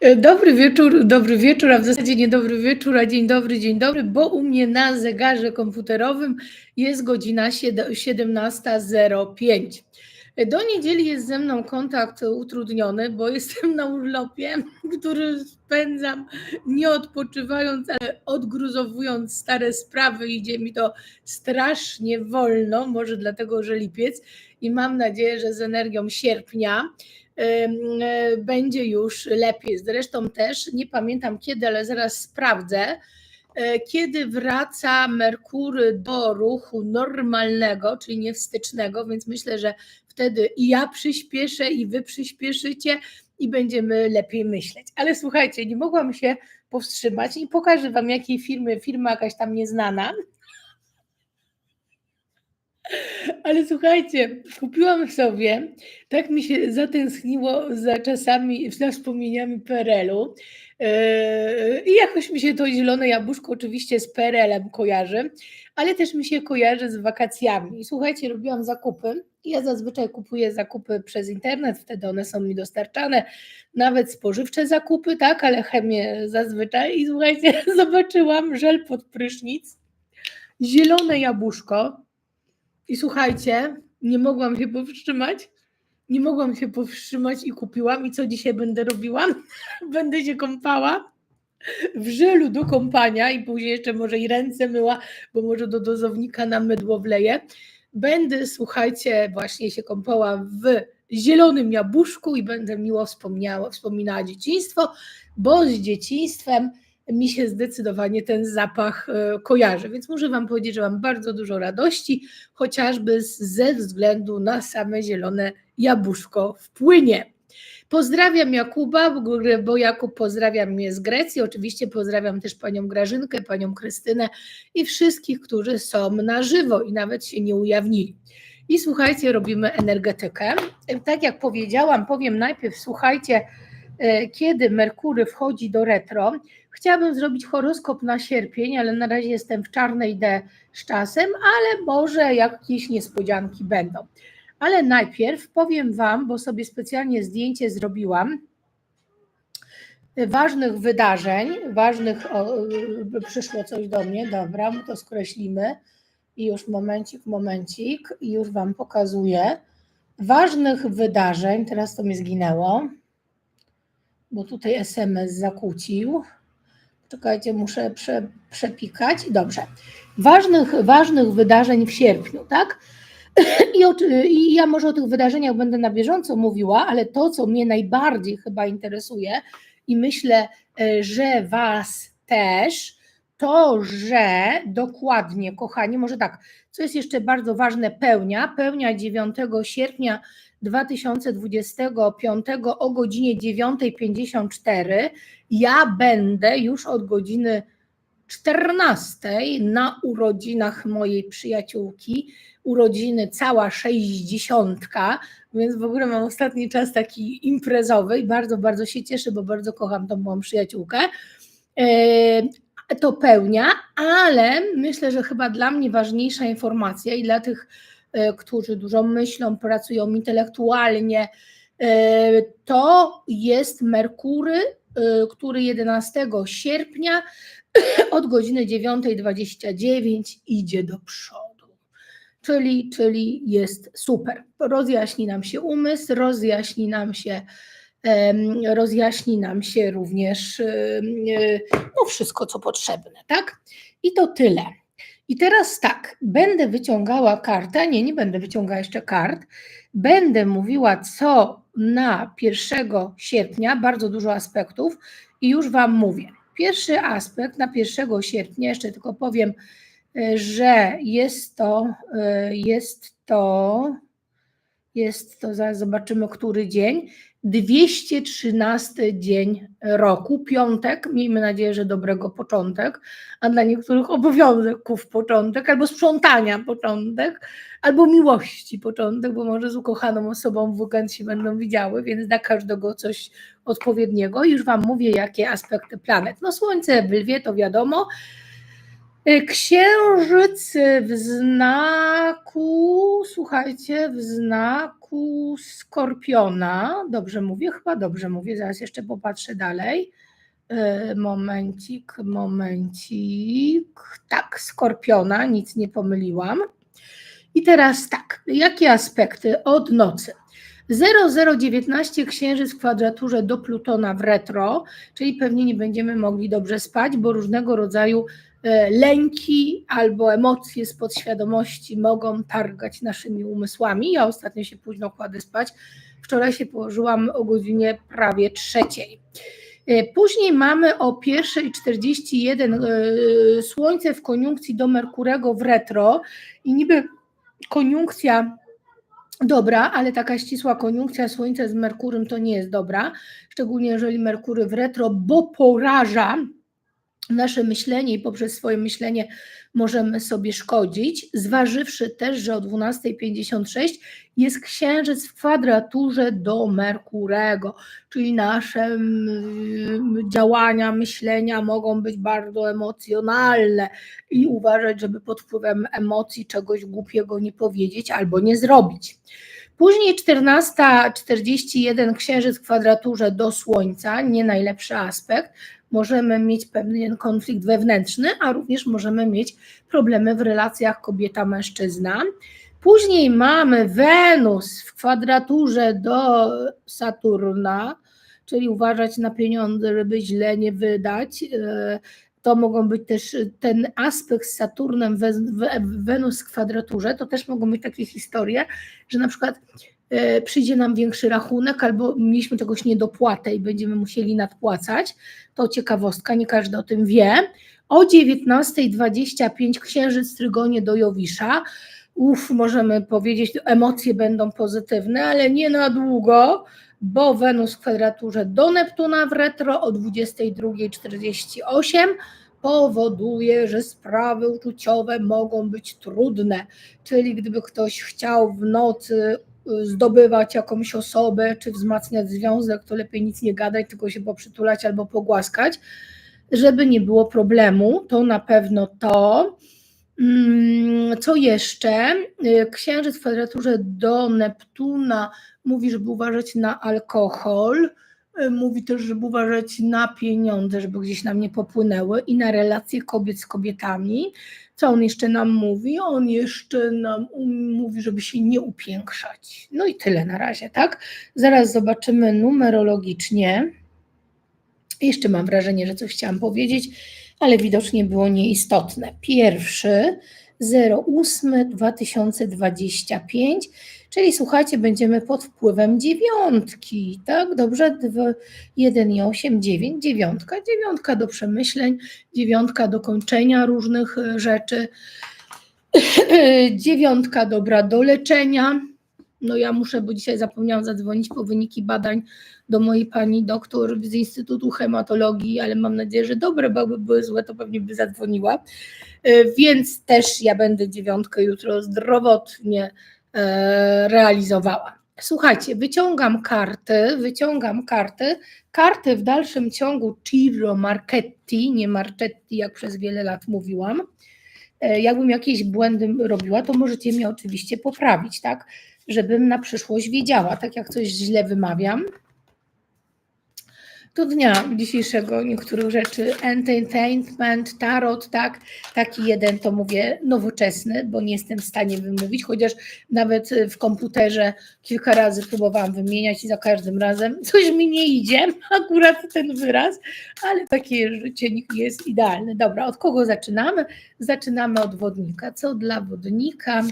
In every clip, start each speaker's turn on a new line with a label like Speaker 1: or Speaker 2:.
Speaker 1: E, Dobry wieczór, dobry wieczór, a w zasadzie nie dobry wieczór, a dzień dobry, dzień dobry, bo u mnie na zegarze komputerowym jest godzina sied- 17.05. E, Do niedzieli jest ze mną kontakt utrudniony, bo jestem na urlopie, który spędzam nie odpoczywając, ale odgruzowując stare sprawy. Idzie mi to strasznie wolno, może dlatego, że lipiec i mam nadzieję, że z energią sierpnia będzie już lepiej. Zresztą też nie pamiętam kiedy, ale zaraz sprawdzę, e, kiedy wraca Merkury do ruchu normalnego, czyli nie wstycznego, więc myślę, że wtedy i ja przyspieszę, i wy przyspieszycie i będziemy lepiej myśleć. Ale słuchajcie, nie mogłam się powstrzymać i pokażę wam jakiej firmy, firma jakaś tam nieznana, ale słuchajcie, kupiłam sobie, tak mi się zatęskniło za czasami, za wspomnieniami PRL-u. Yy, I jakoś mi się to zielone jabłuszko oczywiście z PRL-em kojarzy, ale też mi się kojarzy z wakacjami. I słuchajcie, robiłam zakupy. Ja zazwyczaj kupuję zakupy przez internet, wtedy one są mi dostarczane, nawet spożywcze zakupy, tak, ale chemię zazwyczaj. I słuchajcie, zobaczyłam żel pod prysznic, zielone jabłuszko, i słuchajcie, nie mogłam się powstrzymać. Nie mogłam się powstrzymać i kupiłam. I co dzisiaj będę robiła? będę się kąpała w żelu do kąpania i później jeszcze może i ręce myła, bo może do dozownika na mydło wleję. Będę, słuchajcie, właśnie się kąpała w zielonym jabłuszku i będę miło wspomniała, wspominała dzieciństwo, bo z dzieciństwem mi się zdecydowanie ten zapach e, kojarzy. Więc muszę Wam powiedzieć, że mam bardzo dużo radości, chociażby ze względu na same zielone jabłuszko w płynie. Pozdrawiam Jakuba, bo Jakub pozdrawia mnie z Grecji. Oczywiście pozdrawiam też panią Grażynkę, panią Krystynę i wszystkich, którzy są na żywo i nawet się nie ujawnili. I słuchajcie, robimy energetykę. Tak jak powiedziałam, powiem najpierw, słuchajcie, kiedy Merkury wchodzi do retro. Chciałabym zrobić horoskop na sierpień, ale na razie jestem w czarnej D z czasem, ale może jakieś niespodzianki będą. Ale najpierw powiem Wam, bo sobie specjalnie zdjęcie zrobiłam ważnych wydarzeń, ważnych, o, y, przyszło coś do mnie, dobra, to skreślimy i już momencik, momencik i już Wam pokazuję. Ważnych wydarzeń, teraz to mi zginęło, bo tutaj SMS zakłócił. Czekajcie, muszę prze, przepikać. Dobrze. Ważnych, ważnych wydarzeń w sierpniu, tak? I, o, I ja może o tych wydarzeniach będę na bieżąco mówiła, ale to, co mnie najbardziej chyba interesuje i myślę, e, że Was też, to, że dokładnie, kochani, może tak, co jest jeszcze bardzo ważne, pełnia, pełnia 9 sierpnia 2025 o godzinie 9.54. Ja będę już od godziny 14 na urodzinach mojej przyjaciółki, urodziny cała 60, więc w ogóle mam ostatni czas taki imprezowy i bardzo, bardzo się cieszę, bo bardzo kocham tą moją przyjaciółkę. E, To pełnia, ale myślę, że chyba dla mnie ważniejsza informacja i dla tych, którzy dużo myślą, pracują intelektualnie, e, to jest Merkury, e, który 11 sierpnia od godziny 9.29 idzie do przodu. Czyli, czyli jest super. Rozjaśni nam się umysł, rozjaśni nam się, rozjaśni nam się również e, no wszystko, co potrzebne, tak? I to tyle. I teraz tak, będę wyciągała kartę, nie, nie będę wyciągała jeszcze kart, będę mówiła, co na 1 sierpnia, bardzo dużo aspektów i już Wam mówię. Pierwszy aspekt na 1 sierpnia, jeszcze tylko powiem, e, że jest to, e, jest to, jest to, zaraz zobaczymy, który dzień, 213 dzień roku, piątek, miejmy nadzieję, że dobrego początek, a dla niektórych obowiązków początek, albo sprzątania początek, albo miłości początek, bo może z ukochaną osobą w weekend się będą widziały, więc dla każdego coś odpowiedniego. Już Wam mówię, jakie aspekty planet. No Słońce w Lwie to wiadomo, Księżyc w znaku, słuchajcie, w znaku skorpiona. Dobrze mówię? Chyba dobrze mówię. Zaraz jeszcze popatrzę dalej. Y, Momencik, momencik. Tak, skorpiona, nic nie pomyliłam. I teraz tak, jakie aspekty od nocy? 0019 księżyc w kwadraturze do Plutona w retro, czyli pewnie nie będziemy mogli dobrze spać, bo różnego rodzaju lęki albo emocje z podświadomości mogą targać naszymi umysłami. Ja ostatnio się późno kładę spać. Wczoraj się położyłam o godzinie prawie trzeciej. E, Później mamy o 1.41 e, Słońce w koniunkcji do Merkurego w retro i niby koniunkcja dobra, ale taka ścisła koniunkcja Słońca z Merkurym to nie jest dobra, szczególnie jeżeli Merkury w retro, bo poraża nasze myślenie i poprzez swoje myślenie możemy sobie szkodzić, zważywszy też, że o 12.56 jest księżyc w kwadraturze do Merkurego, czyli nasze mm, działania, myślenia mogą być bardzo emocjonalne i uważać, żeby pod wpływem emocji czegoś głupiego nie powiedzieć albo nie zrobić. Później 14.41 księżyc w kwadraturze do Słońca, nie najlepszy aspekt. Możemy mieć pewien konflikt wewnętrzny, a również możemy mieć problemy w relacjach kobieta-mężczyzna. Później mamy Wenus w kwadraturze do Saturna, czyli uważać na pieniądze, żeby źle nie wydać. E, To mogą być też ten aspekt z Saturnem, Wenus w kwadraturze, to też mogą być takie historie, że na przykład przyjdzie nam większy rachunek, albo mieliśmy czegoś niedopłatę i będziemy musieli nadpłacać. To ciekawostka, nie każdy o tym wie. O 19.25 księżyc trygonie do Jowisza. Uf, możemy powiedzieć, emocje będą pozytywne, ale nie na długo, bo Wenus w kwadraturze do Neptuna w retro o 22.48 powoduje, że sprawy uczuciowe mogą być trudne. Czyli gdyby ktoś chciał w nocy zdobywać jakąś osobę, czy wzmacniać związek, to lepiej nic nie gadać, tylko się poprzytulać albo pogłaskać, żeby nie było problemu. To na pewno to. Mm, Co jeszcze? Y, Księżyc w kwadraturze do Neptuna mówi, żeby uważać na alkohol. Mówi też, żeby uważać na pieniądze, żeby gdzieś nam nie popłynęły i na relacje kobiet z kobietami. Co on jeszcze nam mówi? On jeszcze nam um, mówi, żeby się nie upiększać. No i tyle na razie, tak? Zaraz zobaczymy numerologicznie. Jeszcze mam wrażenie, że coś chciałam powiedzieć, ale widocznie było nieistotne. Pierwszy 08 2025, czyli słuchajcie, będziemy pod wpływem dziewiątki, tak? Dobrze? Dwa- 1 i 8, 9, dziewiątka, dziewiątka do przemyśleń, dziewiątka do kończenia różnych e, rzeczy, dziewiątka dobra do leczenia. No ja muszę, bo dzisiaj zapomniałam zadzwonić po wyniki badań do mojej pani doktor z Instytutu Hematologii, ale mam nadzieję, że dobre, bo jakby były złe, to pewnie by zadzwoniła. E, Więc też ja będę dziewiątkę jutro zdrowotnie realizowała. Słuchajcie, wyciągam karty, wyciągam karty. Karty w dalszym ciągu Ciro Marchetti, nie Marchetti, jak przez wiele lat mówiłam. E, Jakbym jakieś błędy robiła, to możecie mnie oczywiście poprawić, tak? Żebym na przyszłość wiedziała, tak jak coś źle wymawiam. Do dnia dzisiejszego niektórych rzeczy, entertainment, tarot, tak, taki jeden to mówię nowoczesny, bo nie jestem w stanie wymówić, chociaż nawet w komputerze kilka razy próbowałam wymieniać i za każdym razem coś mi nie idzie, akurat ten wyraz, ale takie życie jest idealne. Dobra, od kogo zaczynamy? Zaczynamy od wodnika. Co dla wodnika?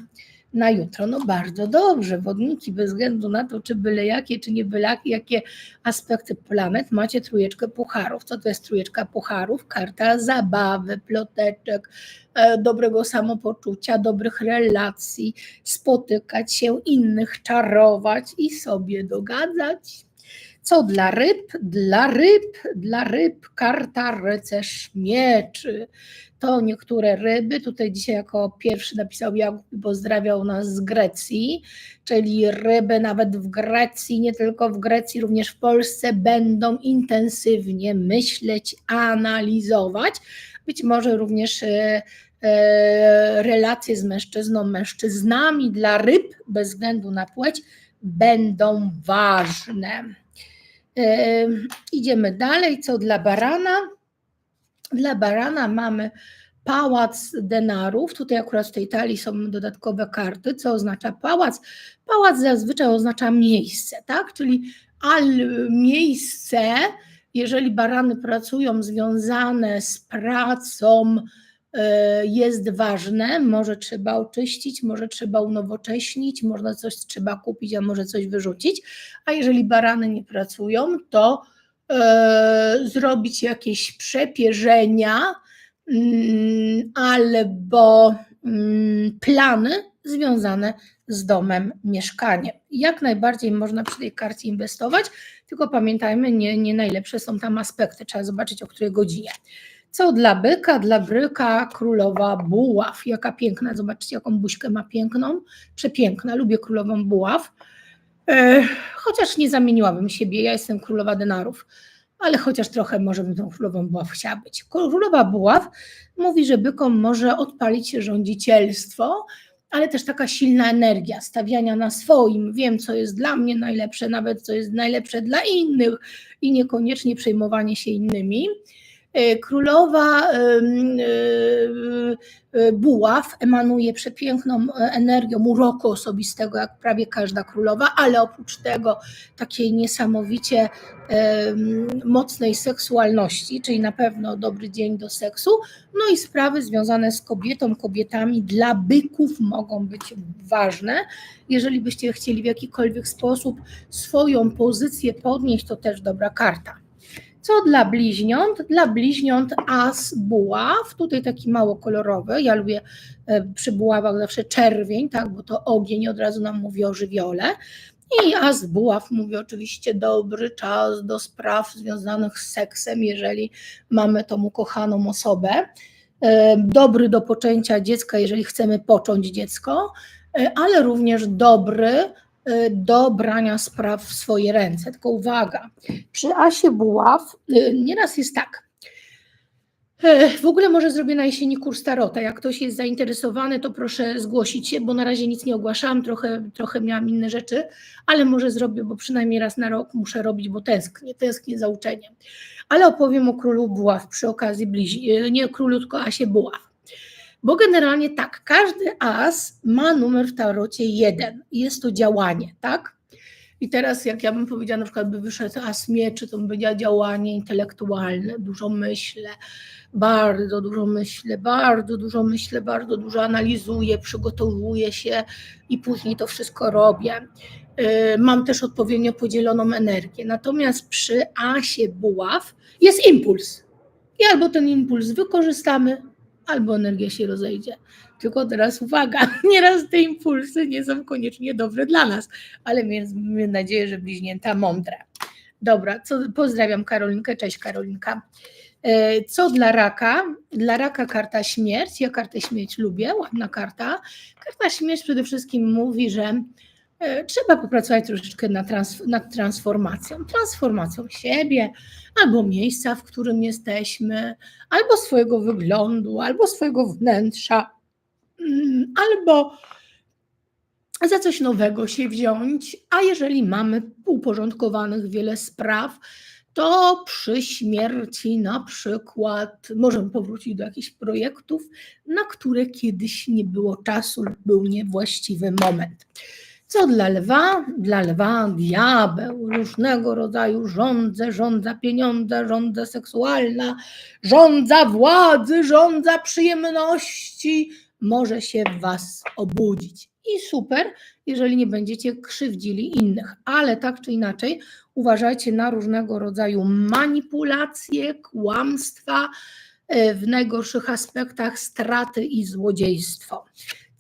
Speaker 1: Na jutro. No bardzo dobrze, wodniki bez względu na to, czy byle jakie, czy nie byle jakie aspekty planet, macie trójeczkę pucharów. Co to jest trójeczka pucharów? Karta zabawy, ploteczek, e, dobrego samopoczucia, dobrych relacji, spotykać się, innych czarować i sobie dogadzać. Co dla ryb? Dla ryb, dla ryb karta rycerz mieczy. To niektóre ryby, tutaj dzisiaj jako pierwszy napisał Jakub i pozdrawiał nas z Grecji, czyli ryby nawet w Grecji, nie tylko w Grecji, również w Polsce będą intensywnie myśleć, analizować, być może również e, e, relacje z mężczyzną, mężczyznami dla ryb bez względu na płeć będą ważne. E, Idziemy dalej. Co dla barana? Dla barana mamy pałac denarów. Tutaj akurat w tej talii są dodatkowe karty. Co oznacza pałac? Pałac zazwyczaj oznacza miejsce, tak? Czyli al miejsce, jeżeli barany pracują związane z pracą, e, jest ważne, może trzeba oczyścić, może trzeba unowocześnić, może coś trzeba kupić, a może coś wyrzucić, a jeżeli barany nie pracują, to zrobić jakieś przepierzenia mm, albo mm, plany związane z domem, mieszkaniem. Jak najbardziej można przy tej karcie inwestować, tylko pamiętajmy, nie, nie najlepsze są tam aspekty, trzeba zobaczyć o której godzinie. Co dla byka? Dla bryka królowa buław. Jaka piękna, zobaczcie jaką buźkę ma piękną, przepiękna, lubię królową buław. E, chociaż nie zamieniłabym siebie, ja jestem królowa denarów, ale chociaż trochę może bym tą królową buław chciała być. Królowa buław mówi, że bykom może odpalić rządzicielstwo, ale też taka silna energia stawiania na swoim. Wiem, co jest dla mnie najlepsze, nawet co jest najlepsze dla innych i niekoniecznie przejmowanie się innymi. E, Królowa e, e, buław emanuje przepiękną energią uroku osobistego, jak prawie każda królowa, ale oprócz tego takiej niesamowicie mocnej seksualności, czyli na pewno dobry dzień do seksu, no i sprawy związane z kobietą, kobietami dla byków mogą być ważne. Jeżeli byście chcieli w jakikolwiek sposób swoją pozycję podnieść, to też dobra karta. Co dla bliźniąt? Dla bliźniąt as buław, tutaj taki mało kolorowy, ja lubię e, przy buławach zawsze czerwień, tak, bo to ogień od razu nam mówi o żywiole. I as buław mówi oczywiście dobry czas do spraw związanych z seksem, jeżeli mamy tą ukochaną osobę. E, Dobry do poczęcia dziecka, jeżeli chcemy począć dziecko, e, ale również dobry do brania spraw w swoje ręce. Tylko uwaga, przy Asie Buław y, nieraz jest tak. E, W ogóle może zrobię na jesieni kurs tarota. Jak ktoś jest zainteresowany, to proszę zgłosić się, bo na razie nic nie ogłaszałam, trochę, trochę miałam inne rzeczy, ale może zrobię, bo przynajmniej raz na rok muszę robić, bo tęsknię, tęsknię za uczeniem. Ale opowiem o królu Buław przy okazji bliźni, nie królu, tylko Asie Buław. Bo generalnie tak, każdy as ma numer w tarocie jeden. Jest to działanie, tak? I teraz jak ja bym powiedziała, na przykład by wyszedł as mieczy, to bym powiedziała działanie intelektualne, dużo myślę, bardzo dużo myślę, bardzo dużo myślę, bardzo dużo analizuję, przygotowuję się i później to wszystko robię. Yy, Mam też odpowiednio podzieloną energię. Natomiast przy asie buław jest impuls. I albo ten impuls wykorzystamy, albo energia się rozejdzie. Tylko teraz uwaga, nieraz te impulsy nie są koniecznie dobre dla nas, ale mamy nadzieję, że bliźnięta mądre. Dobra, co, pozdrawiam Karolinkę, cześć Karolinka. E, Co dla raka? Dla raka karta śmierć. Ja kartę śmierć lubię, ładna karta. Karta śmierć przede wszystkim mówi, że trzeba popracować troszeczkę nad, trans, nad transformacją. Transformacją siebie, albo miejsca, w którym jesteśmy, albo swojego wyglądu, albo swojego wnętrza, mm, albo za coś nowego się wziąć, a jeżeli mamy uporządkowanych wiele spraw, to przy śmierci na przykład możemy powrócić do jakichś projektów, na które kiedyś nie było czasu lub był niewłaściwy moment. Co dla lwa? Dla lwa diabeł, różnego rodzaju żądze, żądza pieniądza, żądza seksualna, żądza władzy, żądza przyjemności może się w Was obudzić. I super, jeżeli nie będziecie krzywdzili innych, ale tak czy inaczej uważajcie na różnego rodzaju manipulacje, kłamstwa, e, w najgorszych aspektach straty i złodziejstwo.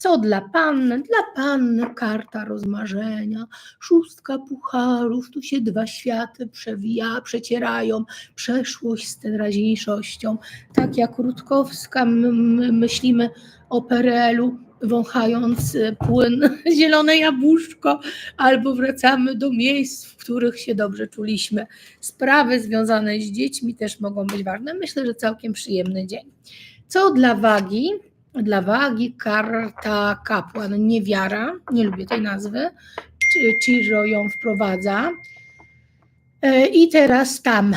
Speaker 1: Co dla panny? Dla panny karta rozmarzenia, szóstka pucharów, tu się dwa światy przewija, przecierają, przeszłość z teraźniejszością. Tak jak Rutkowska, my, my myślimy o PRL-u, wąchając e, płyn zielone jabłuszko, albo wracamy do miejsc, w których się dobrze czuliśmy. Sprawy związane z dziećmi też mogą być ważne. Myślę, że całkiem przyjemny dzień. Co dla wagi? Dla wagi karta kapłan, niewiara, nie lubię tej nazwy, Ciro ją wprowadza. E, I teraz tam,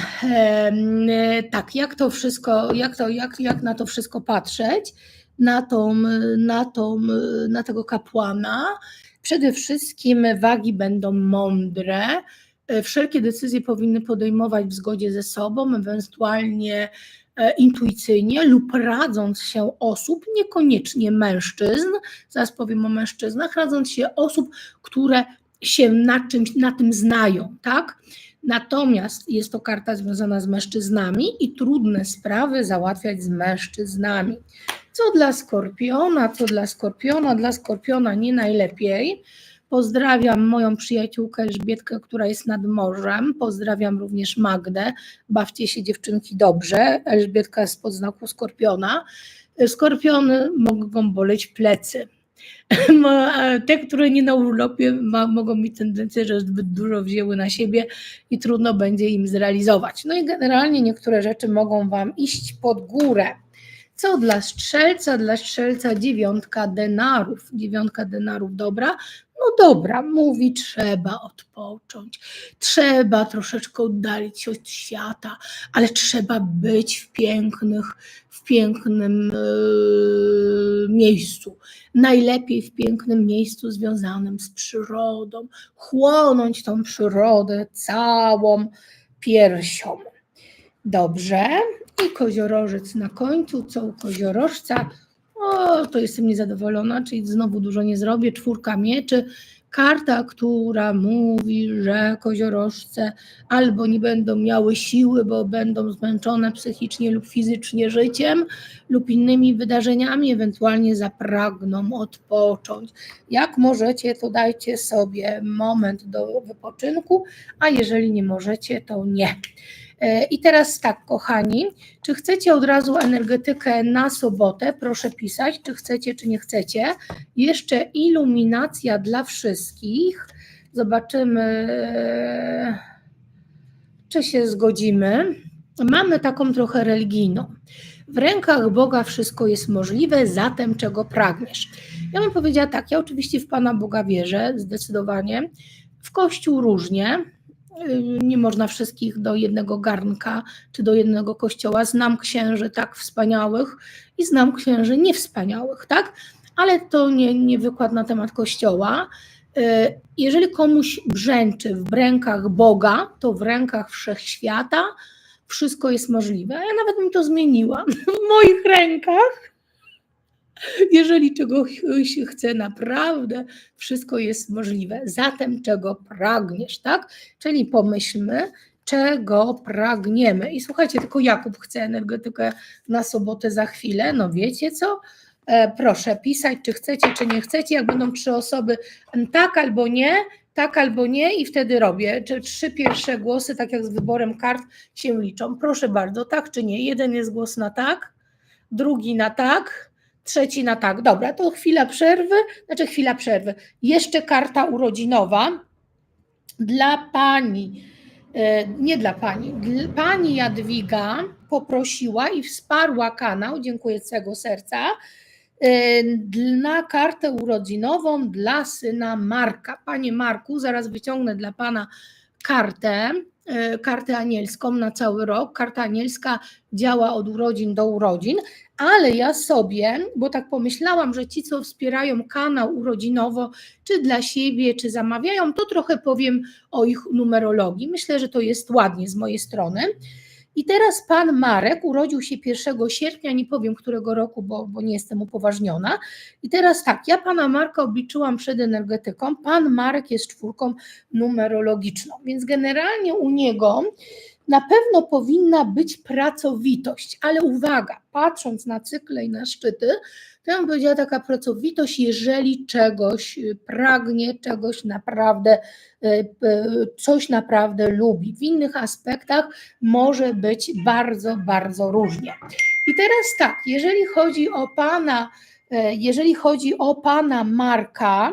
Speaker 1: tak, jak to wszystko, jak, to, jak, jak na to wszystko patrzeć, na, tą, na, tą, na tego kapłana. Przede wszystkim wagi będą mądre, e, wszelkie decyzje powinny podejmować w zgodzie ze sobą, ewentualnie intuicyjnie lub radząc się osób, niekoniecznie mężczyzn, zaraz powiem o mężczyznach, radząc się osób, które się na czymś, na tym znają, tak? Natomiast jest to karta związana z mężczyznami i trudne sprawy załatwiać z mężczyznami. Co dla skorpiona, co dla skorpiona, dla skorpiona nie najlepiej. Pozdrawiam moją przyjaciółkę Elżbietkę, która jest nad morzem. Pozdrawiam również Magdę. Bawcie się dziewczynki dobrze. Elżbietka jest pod znaku skorpiona. Skorpiony mogą boleć plecy te, które nie na urlopie, ma, mogą mieć tendencję, że zbyt dużo wzięły na siebie i trudno będzie im zrealizować. No i generalnie niektóre rzeczy mogą Wam iść pod górę. Co dla strzelca? Dla strzelca dziewiątka denarów. Dziewiątka denarów dobra. No dobra, mówi, trzeba odpocząć, trzeba troszeczkę oddalić się od świata, ale trzeba być w pięknych, w pięknym yy, miejscu. Najlepiej w pięknym miejscu związanym z przyrodą, chłonąć tą przyrodę całą piersią. Dobrze. I koziorożec na końcu. Co u koziorożca? O, to jestem niezadowolona, czyli znowu dużo nie zrobię. Czwórka mieczy, karta, która mówi, że koziorożce albo nie będą miały siły, bo będą zmęczone psychicznie lub fizycznie życiem lub innymi wydarzeniami, ewentualnie zapragną odpocząć. Jak możecie, to dajcie sobie moment do wypoczynku, a jeżeli nie możecie, to nie. E, I teraz tak, kochani, czy chcecie od razu energetykę na sobotę? Proszę pisać, czy chcecie, czy nie chcecie. Jeszcze iluminacja dla wszystkich. Zobaczymy, czy się zgodzimy. Mamy taką trochę religijną. W rękach Boga wszystko jest możliwe, zatem czego pragniesz? Ja bym powiedziała tak, ja oczywiście w Pana Boga wierzę, zdecydowanie. W Kościół różnie, nie można wszystkich do jednego garnka czy do jednego kościoła. Znam księży tak wspaniałych i znam księży niewspaniałych, tak? Ale to nie, nie wykład na temat kościoła. E, jeżeli komuś brzęczy w rękach Boga, to w rękach wszechświata wszystko jest możliwe. Ja nawet bym to zmieniła. W moich rękach jeżeli czegoś chce naprawdę, wszystko jest możliwe. Zatem czego pragniesz, tak? Czyli pomyślmy, czego pragniemy. I słuchajcie, tylko Jakub chce energetykę na sobotę za chwilę. No wiecie co? E, proszę pisać, czy chcecie, czy nie chcecie. Jak będą trzy osoby, tak albo nie, tak albo nie, i wtedy robię. Czy trzy pierwsze głosy, tak jak z wyborem kart, się liczą. Proszę bardzo, tak czy nie. Jeden jest głos na tak, drugi na tak, trzeci na tak. Dobra, to chwila przerwy, znaczy chwila przerwy. Jeszcze karta urodzinowa dla pani, e, nie dla pani, pani Jadwiga poprosiła i wsparła kanał, dziękuję z całego serca, e, na kartę urodzinową dla syna Marka. Panie Marku, zaraz wyciągnę dla pana kartę. E, kartę anielską na cały rok. Karta anielska działa od urodzin do urodzin, ale ja sobie, bo tak pomyślałam, że ci, co wspierają kanał urodzinowo, czy dla siebie, czy zamawiają, to trochę powiem o ich numerologii. Myślę, że to jest ładnie z mojej strony. I teraz pan Marek urodził się 1 sierpnia, nie powiem którego roku, bo, bo nie jestem upoważniona. I teraz tak, ja pana Marka obliczyłam przed energetyką. Pan Marek jest czwórką numerologiczną, więc generalnie u niego na pewno powinna być pracowitość, ale uwaga, patrząc na cykle i na szczyty, to ja bym powiedziała taka pracowitość, jeżeli czegoś y, pragnie, czegoś naprawdę, y, y, coś naprawdę lubi. W innych aspektach może być bardzo, bardzo różnie. I teraz tak, jeżeli chodzi o Pana E, Jeżeli chodzi o pana Marka,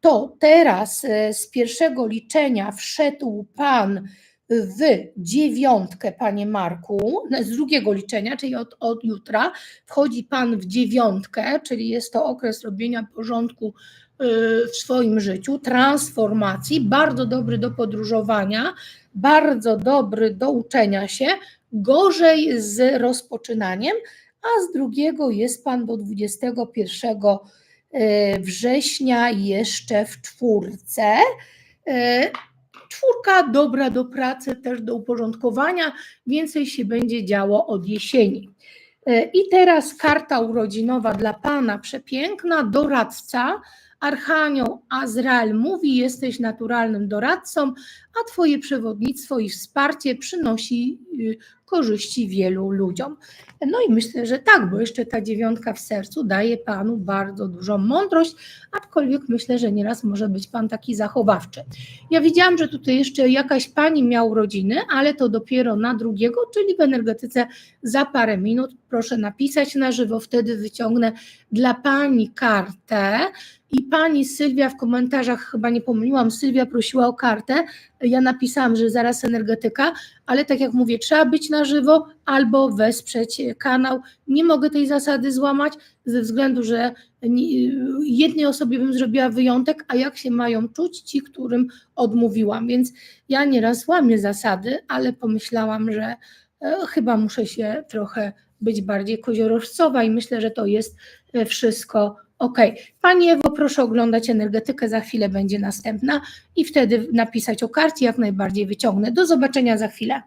Speaker 1: to teraz e, z pierwszego liczenia wszedł pan w dziewiątkę, panie Marku, z drugiego liczenia, czyli od, od jutra, wchodzi pan w dziewiątkę, czyli jest to okres robienia porządku y, w swoim życiu, transformacji, bardzo dobry do podróżowania, bardzo dobry do uczenia się, gorzej z rozpoczynaniem, a z drugiego jest pan do 21 e, września jeszcze w czwórce. Czwórka dobra do pracy, też do uporządkowania, więcej się będzie działo od jesieni. E, I teraz karta urodzinowa dla Pana, przepiękna, doradca. Archanioł Azrael mówi: Jesteś naturalnym doradcą, a Twoje przewodnictwo i wsparcie przynosi y, korzyści wielu ludziom. No i myślę, że tak, bo jeszcze ta dziewiątka w sercu daje Panu bardzo dużą mądrość, aczkolwiek myślę, że nieraz może być Pan taki zachowawczy. Ja widziałam, że tutaj jeszcze jakaś Pani miała urodziny, ale to dopiero na drugiego, czyli w energetyce za parę minut. Proszę napisać na żywo, wtedy wyciągnę dla Pani kartę. I pani Sylwia w komentarzach, chyba nie pomyliłam, Sylwia prosiła o kartę. Ja napisałam, że zaraz energetyka, ale tak jak mówię, trzeba być na żywo albo wesprzeć kanał. Nie mogę tej zasady złamać ze względu, że jednej osobie bym zrobiła wyjątek, a jak się mają czuć ci, którym odmówiłam. Więc ja nieraz łamię zasady, ale pomyślałam, że e, chyba muszę się trochę być bardziej koziorożcowa i myślę, że to jest e, wszystko ok. Pani Ewo, proszę oglądać energetykę, za chwilę będzie następna i wtedy napisać o karcie, jak najbardziej wyciągnę. Do zobaczenia za chwilę.